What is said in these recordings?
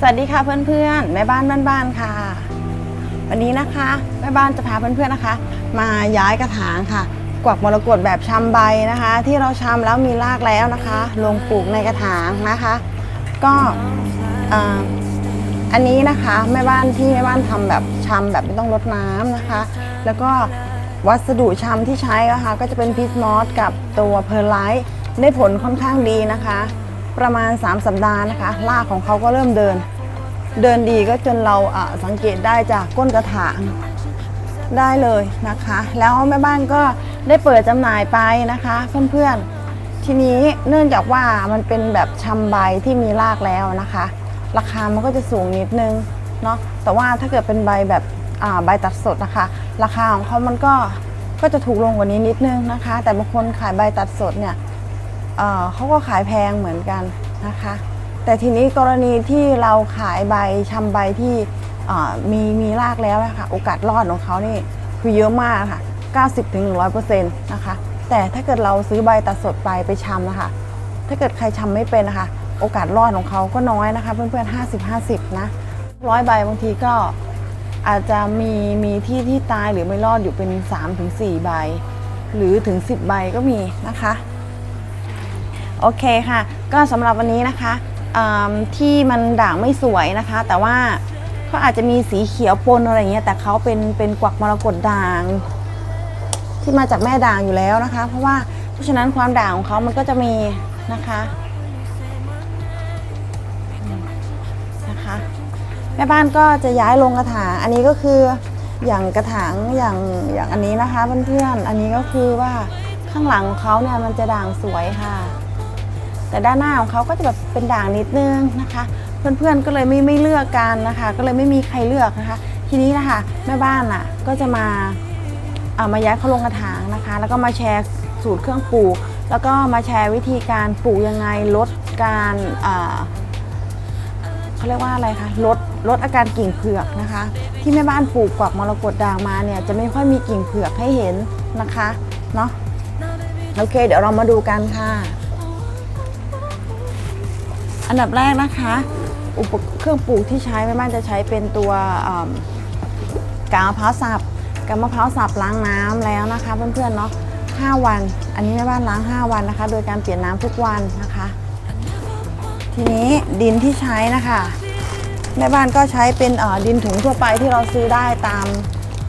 สวัสดีค่ะเพื่อนๆแม่บ้านบ้านๆค่ะ วันนี้นะคะแม่บ้านจะพาเพื่อนๆนะคะ มาย้ายกระถางค่ะ กวักมรกตแบบชำใบนะคะ ที่เราชำแล้วมีรากแล้วนะคะ ลงปลูกในกระถางนะคะ ก็อันนี้นะคะแม่บ้านที่แม่บ้านทำแบบชำแบบไม่ต้องรดน้ำนะคะ แล้วก็วัสดุชำที่ใช้นะคะ ก็จะเป็นพีชมอสกับตัวเพอร์ไลท์ได้ผลค่อนข้างดีนะคะ ประมาณ 3 สัปดาห์นะคะรากของเขาก็เริ่มเดิน เดินดีก็จนเราสังเกตได้จากก้นกระถางได้เลยนะคะ แล้วแม่บ้านก็ได้เปิดจำหน่ายไปนะคะเพื่อนๆ ทีนี้เนื่องจากว่ามันเป็นแบบชำใบที่มีรากแล้วนะคะ ราคามันก็จะสูงนิดนึงเนาะแต่ว่าถ้าเกิดเป็นใบแบบใบตัดสดนะคะ ราคาของเขามันก็ก็จะถูกลงกว่านี้นิดนึงนะคะ แต่บางคนขายใบตัดสดเนี่ย เขาก็ขายแพงเหมือนกันนะคะ แต่ทีนี้กรณีที่เราขายใบชำใบที่มีมีรากแล้วนะคะโอกาสรอดของเขานี่คือเยอะมากค่ะ 90-100%นะคะ แต่ถ้าเกิดเราซื้อใบตัดสดไปไปชำนะคะ ถ้าเกิดใครชำไม่เป็นนะคะ โอกาสรอดของเขาก็น้อยนะคะ เพื่อนๆ 50-50 นะร้อยใบบางทีก็อาจจะมีมีที่ที่ตายหรือไม่รอดอยู่เป็น 3-4 ใบ หรือถึง 10 ใบก็มีนะคะ โอเคค่ะ ก็สำหรับวันนี้นะคะที่มันด่างไม่สวยนะคะ แต่ว่าเขาอาจจะมีสีเขียวปนอะไรเงี้ยแต่เขาเป็นเป็นกวักมรกตด่าง ที่มาจากแม่ด่างอยู่แล้วนะคะ เพราะว่าเพราะฉะนั้นความด่างของเขามันก็จะมีนะคะนะคะแม่บ้านก็จะย้ายลงกระถางอันนี้ก็คืออย่างกระถางอย่างอย่างอันนี้นะคะเพื่อนๆอันนี้ก็คือว่าข้างหลังของเขาเนี่ยมันจะด่างสวยค่ะ แต่ด้านหน้าของเขาก็จะแบบเป็นด่างนิดนึงนะคะ เพื่อนๆก็เลยไม่ไม่เลือกกันนะคะ ก็เลยไม่มีใครเลือกนะคะ ทีนี้นะคะแม่บ้านอะก็จะมาเอามาย้ายเขาลงกระถางนะคะ แล้วก็มาแชร์สูตรเครื่องปลูก แล้วก็มาแชร์วิธีการปลูกยังไงลดการอ่าเขาเรียกว่าอะไรคะลดลดอาการกิ่งเผือกนะคะ ที่แม่บ้านปลูกกวักมรกตด่างมาเนี่ยจะไม่ค่อยมีกิ่งเผือกให้เห็นนะคะเนาะโอเค เดี๋ยวเรามาดูกันค่ะ อันดับแรกนะคะ อุปเครื่องปลูกที่ใช้แม่บ้านจะใช้เป็นตัวกาวมะพร้าวสับกาวมะพร้าวสับล้างน้ำแล้วนะคะ เพื่อนๆเนาะ5วัน อันนี้แม่บ้านล้าง 5 วันนะคะ โดยการเปลี่ยนน้ำทุกวันนะคะ ทีนี้ดินที่ใช้นะคะแม่บ้านก็ใช้เป็นดินถุงทั่วไปที่เราซื้อได้ตาม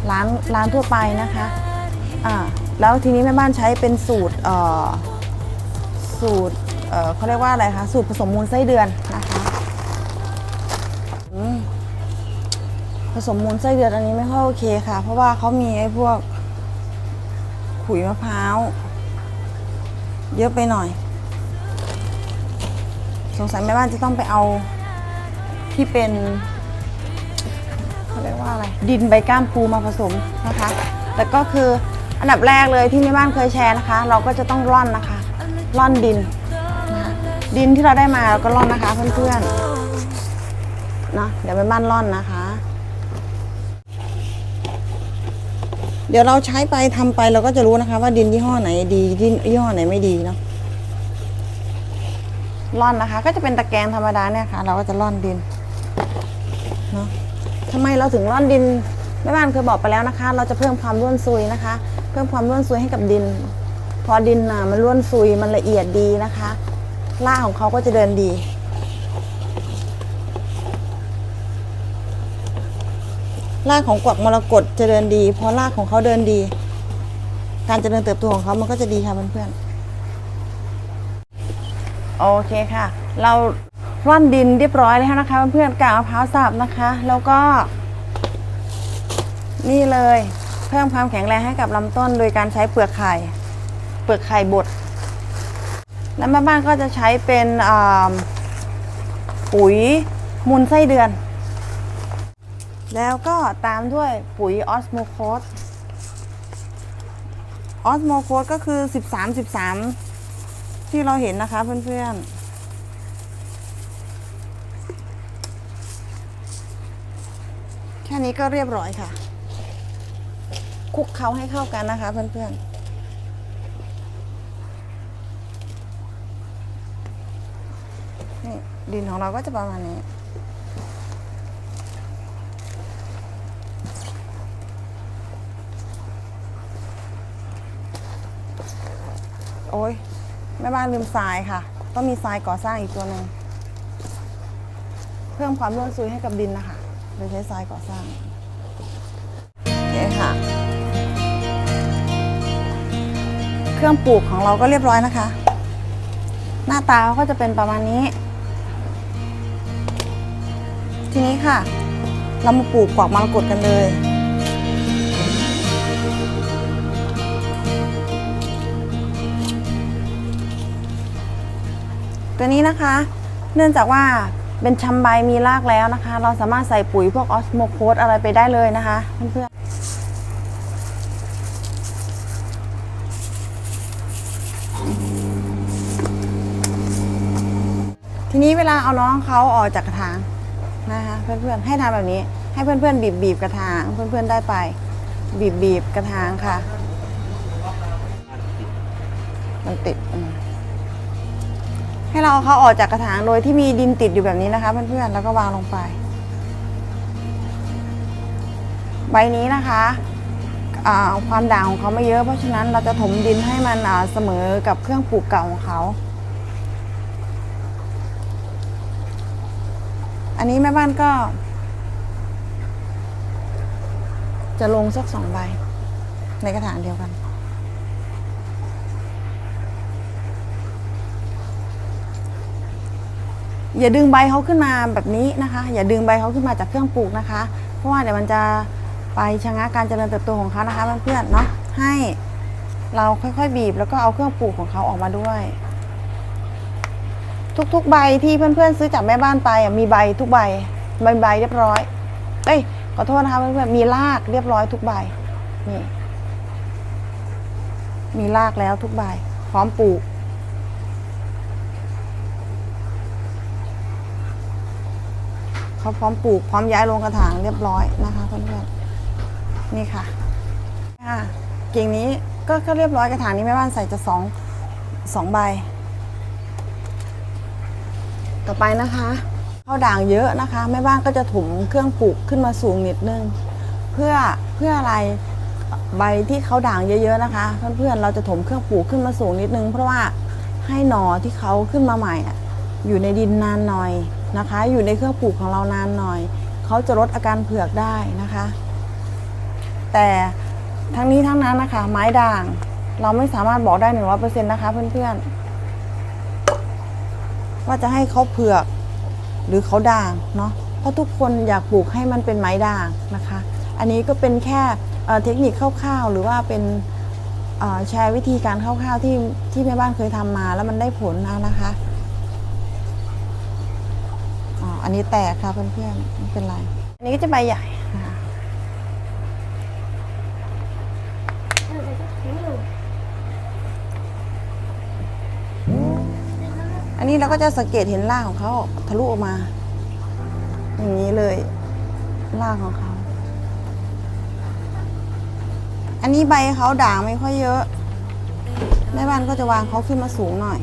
ร้านร้านทั่วไปนะคะอ่าแล้วทีนี้แม่บ้านใช้เป็นสูตรสูตร เอ่อเขาเรียกว่าอะไรคะ สูตรผสมมูลไส้เดือนนะคะผสมมูลไส้เดือนอันนี้ไม่ค่อยโอเคค่ะ เพราะว่าเขามีไอ้พวก ขุยมะพร้าว เยอะไปหน่อย สงสัยแม่บ้านจะต้องไปเอาที่เป็นเขาเรียกว่าอะไร ดินใบก้ามปูมาผสมนะคะ แต่ก็คืออันดับแรกเลยที่แม่บ้านเคยแชร์นะคะ เราก็จะต้องร่อนนะคะ ร่อนดิน ดินที่เราได้มาเราก็ร่อนนะคะเพื่อนๆเนาะเดี๋ยวแม่บ้านร่อนนะคะ เดี๋ยวเราใช้ไปทำไปเราก็จะรู้นะคะ ว่าดินยี่ห้อไหนดีดินยี่ห้อไหนไม่ดีเนาะร่อนนะคะ ก็จะเป็นตะแกรงธรรมดาเนี่ยค่ะ เราก็จะร่อนดินเนาะทำไมเราถึงร่อนดินแม่บ้านเคยบอกไปแล้วนะคะ เราจะเพิ่มความร่วนซุยนะคะ เพิ่มความร่วนซุยให้กับดิน พอดินน่ะมันร่วนซุยมันละเอียดดีนะคะ รากของเขาก็จะเดินดีรากของกวักมรกตจะเดินดี เพราะรากของเขาเดินดี การเจริญเติบโตของเขามันก็จะดีค่ะเพื่อนๆ โอเคค่ะ เราร่อนดินเรียบร้อยแล้วนะคะเพื่อนๆกากมะพร้าวสับนะคะ แล้วก็ นี่เลยเพิ่มความแข็งแรงให้กับลำต้น โดยการใช้เปลือกไข่ เปลือกไข่บด แล้วแม่บ้านก็จะใช้เป็นปุ๋ยมูลไส้เดือน แล้วก็ตามด้วยปุ๋ยออสโมโคสออสโมโคสก็คือ 13 13 ที่เราเห็นนะคะเพื่อนๆแค่นี้ก็เรียบร้อยค่ะ คลุกเคล้าให้เข้ากันนะคะเพื่อนๆี่ดินของเราก็จะประมาณนี้ โอ้ยแม่บ้านลืมทรายค่ะ ต้องมีทรายก่อสร้างอีกตัวหนึ่งเพิ่มความร่วนซุยให้กับดินนะคะโดยใช้ทรายก่อสร้างนี่ค่ะ เครื่องปลูกของเราก็เรียบร้อยนะคะ หน้าตาก็จะเป็นประมาณนี้ ทีนี้ค่ะ เรามาปลูกกวักมรกตกันเลย ตัวนี้นะคะ เนื่องจากว่าเป็นชำใบมีรากแล้วนะคะ เราสามารถใส่ปุ๋ยพวกออสโมโคสอะไรไปได้เลยนะคะเพื่อนทีนี้เวลาเอาน้องเขาออกจากกระถาง นะคะเพื่อนๆให้ทำแบบนี้ ให้เพื่อนๆบีบบีบกระถาง เพื่อนๆได้ไป บีบบีบกระถางค่ะ มันติดให้เราเอาเขาออกจากกระถางโดยที่มีดินติดอยู่แบบนี้นะคะ เพื่อนๆแล้วก็วางลงไปใบนี้นะคะความด่างของเขาไม่เยอะเพราะฉะนั้นเราจะถมดินให้มันเสมอกับเครื่องปลูกเก่าของเขา อันนี้แม่บ้านก็ จะลงสักสองใบ ในกระถางเดียวกัน อย่าดึงใบเขาขึ้นมาแบบนี้นะคะ อย่าดึงใบเขาขึ้นมาจากเครื่องปลูกนะคะ เพราะว่าเดี๋ยวมันจะไปชะงักการเจริญเติบโตของเขานะคะเพื่อนๆเนาะให้เราค่อยๆบีบแล้วก็เอาเครื่องปลูกของเขาออกมาด้วย ทุกๆ ใบที่เพื่อนๆ ซื้อจากแม่บ้านไปอะมีใบทุกใบใบใบเรียบร้อย เอ้ยขอโทษนะคะเพื่อนๆมีรากเรียบร้อยทุกใบนี่มีรากแล้วทุกใบพร้อมปลูก เขาพร้อมปลูก พร้อมย้ายลงกระถางเรียบร้อยนะคะเพื่อนๆนี่ค่ะอ่ากิ่งนี้ก็เรียบร้อยกระถางนี้แม่บ้านใส่จะสองสองใบ ต่อไปนะคะข้าวด่างเยอะนะคะแม่บ้านก็จะถมเครื่องปลูกขึ้นมาสูงนิดนึง เพื่อเพื่ออะไรใบที่เขาด่างเยอะๆนะคะเพื่อนๆเราจะถมเครื่องปลูกขึ้นมาสูงนิดนึง เพราะว่าให้หนอที่เขาขึ้นมาใหม่อะอยู่ในดินนานหน่อยนะคะ อยู่ในเครื่องปลูกของเรานานหน่อยเขาจะลดอาการเผือกได้นะคะ แต่ทั้งนี้ทั้งนั้นนะคะ ไม้ด่าง เราไม่สามารถบอกได้หนึ่งร้อยเปอร์เซ็นต์นะคะเพื่อนๆ ว่าจะให้เขาเผือกหรือเขาด่างเนาะเพราะทุกคนอยากปลูกให้มันเป็นไม้ด่างนะคะ อันนี้ก็เป็นแค่เเทคนิคคร่าวๆ หรือว่าเป็นแชร์วิธีการคร่าวๆที่ที่แม่บ้านเคยทำมาแล้วมันได้ผลนะนะคะอ๋ออันนี้แตกค่ะเพื่อนๆไม่เป็นไร อันนี้ก็จะใบใหญ่ อันนี้เราก็จะสังเกตเห็นรากของเขาทะลุออกมา อย่างนี้เลยรากของเขา อันนี้ใบเขาด่างไม่ค่อยเยอะ แม่บ้านก็จะวางเขาขึ้นมาสูงหน่อย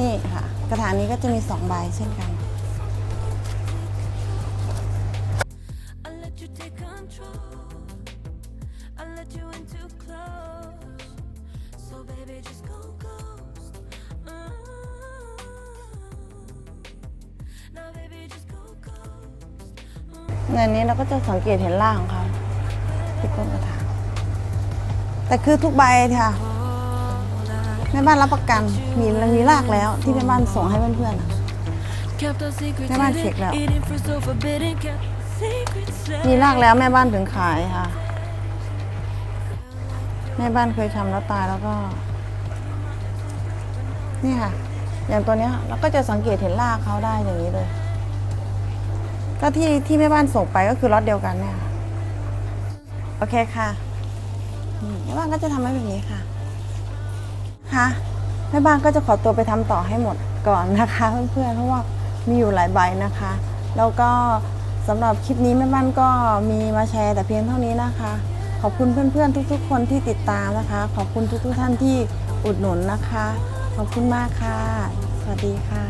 นี่ค่ะ กระถางนี้ก็จะมีสองใบเช่นกัน I let you take control. I let you in too close. So baby, just go ghost. Mm. Now baby, just go ghost. ในนี้เราก็จะสังเกตเห็นรากของเขาที่ก้นกระถางแต่คือทุกใบค่ะ แม่บ้านรับประกันมีมีรากแล้วที่แม่บ้านส่งให้เพื่อนๆอะ Kept our secrets Come on, hidden, check it out. eating fruit so forbidden. Kept secrets มีรากแล้วแม่บ้านถึงขายค่ะ แม่บ้านเคยทำแล้วตายแล้วก็ นี่ค่ะ อย่างตัวเนี้ยเราก็จะสังเกตเห็นรากเขาได้อย่างนี้เลย ก็ที่ที่แม่บ้านส่งไปก็คือล็อตเดียวกันเนี่ยค่ะโอเคค่ะแม่บ้านก็จะทำให้แบบนี้ค่ะ ค่ะแม่บ้านก็จะขอตัวไปทำต่อให้หมดก่อนนะคะเพื่อนๆเพราะว่ามีอยู่หลายใบนะคะ แล้วก็สำหรับคลิปนี้แม่บ้านก็มีมาแชร์แต่เพียงเท่านี้นะคะ ขอบคุณเพื่อนๆ ทุก ๆ คนที่ติดตามนะคะ ขอบคุณทุกๆท่านที่อุดหนุนนะคะ ขอบคุณมากค่ะ สวัสดีค่ะ